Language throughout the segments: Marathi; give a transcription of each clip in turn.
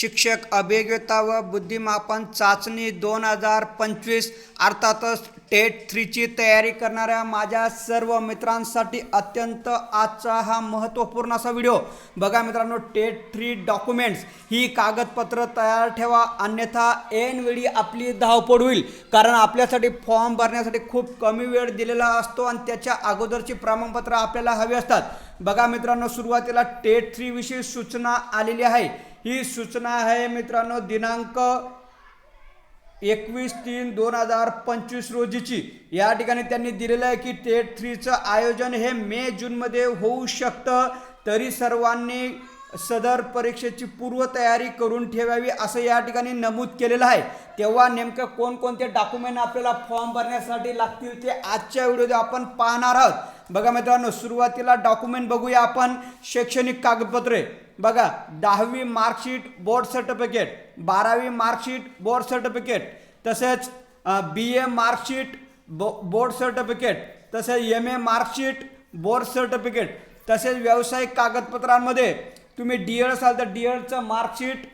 शिक्षक अभिज्ञता व बुद्धिमापन चाचणी दोन हजार पंचवीस अर्थातच टेट थ्रीची तयारी करणाऱ्या माझ्या सर्व मित्रांसाठी अत्यंत आजचा हा महत्त्वपूर्ण असा व्हिडिओ. बघा मित्रांनो टेट थ्री डॉक्युमेंट्स ही कागदपत्र तयार ठेवा अन्यथा ऐनवेळी आपली धावपड होईल. कारण आपल्यासाठी फॉर्म भरण्यासाठी खूप कमी वेळ दिलेला असतो आणि त्याच्या अगोदरची प्रमाणपत्र आपल्याला हवी असतात. बघा मित्रांनो सुरुवातीला टेट थ्रीविषयी सूचना आलेली आहे. ही सूचना आहे मित्रांनो दिनांक एकवीस तीन दोन हजार पंचवीस रोजीची. या ठिकाणी त्यांनी दिलेलं आहे की टेट थ्रीचं आयोजन हे मे जूनमध्ये होऊ शकतं. तरी सर्वांनी सदर परीक्षेची पूर्वतयारी करून ठेवावी असं या ठिकाणी नमूद केलेलं आहे. तेव्हा नेमकं कोणकोणते डॉक्युमेंट आपल्याला फॉर्म भरण्यासाठी लागतील ते आजच्या व्हिडिओ आपण पाहणार आहोत. बघा मित्रांनो सुरुवातीला डॉक्युमेंट बघूया आपण. शैक्षणिक कागदपत्रे. बघा दहावी मार्कशीट बोर्ड सर्टिफिकेट बारावी मार्कशीट बोर्ड सर्टिफिकेट तसेच बी ए मार्कशीट बो बोर्ड सर्टिफिकेट तसेच M A marksheet board certificate तसेच व्यावसायिक कागदपत्रांमध्ये तुम्ही डी एड असाल तर डी एडचं मार्कशीट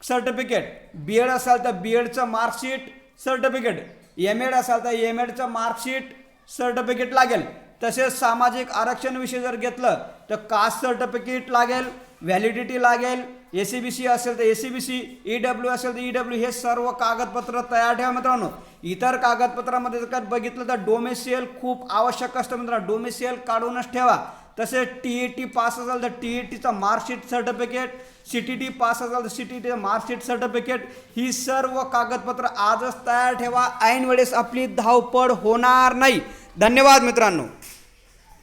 सर्टिफिकेट बी एड असाल तर बी एडचं मार्कशीट सर्टिफिकेट एम एड असाल तर एम एडचं मार्कशीट सर्टिफिकेट लागेल. तसेच सामाजिक आरक्षणविषयी जर घेतलं तर कास्ट सर्टिफिकेट लागेल व्हॅलिडिटी लागेल ए सी बी सी असेल तर A C B C E W असेल तर ई डब्ल्यू हे सर्व कागदपत्र तयार ठेवा मित्रांनो. इतर कागदपत्रामध्ये जर का बघितलं तर डोमेसियल खूप आवश्यक असतं मित्रांनो. डोमेसियल काढूनच ठेवा. तसेच टी ई टी पास असेल तर टी ई टीचं marksheet certificate C T T pass असेल तर सी टी टीचं मार्कशीट सर्टिफिकेट ही सर्व कागदपत्र आजच तयार ठेवा. ऐन वेळेस आपली धावपळ होणार नाही. धन्यवाद मित्रांनो.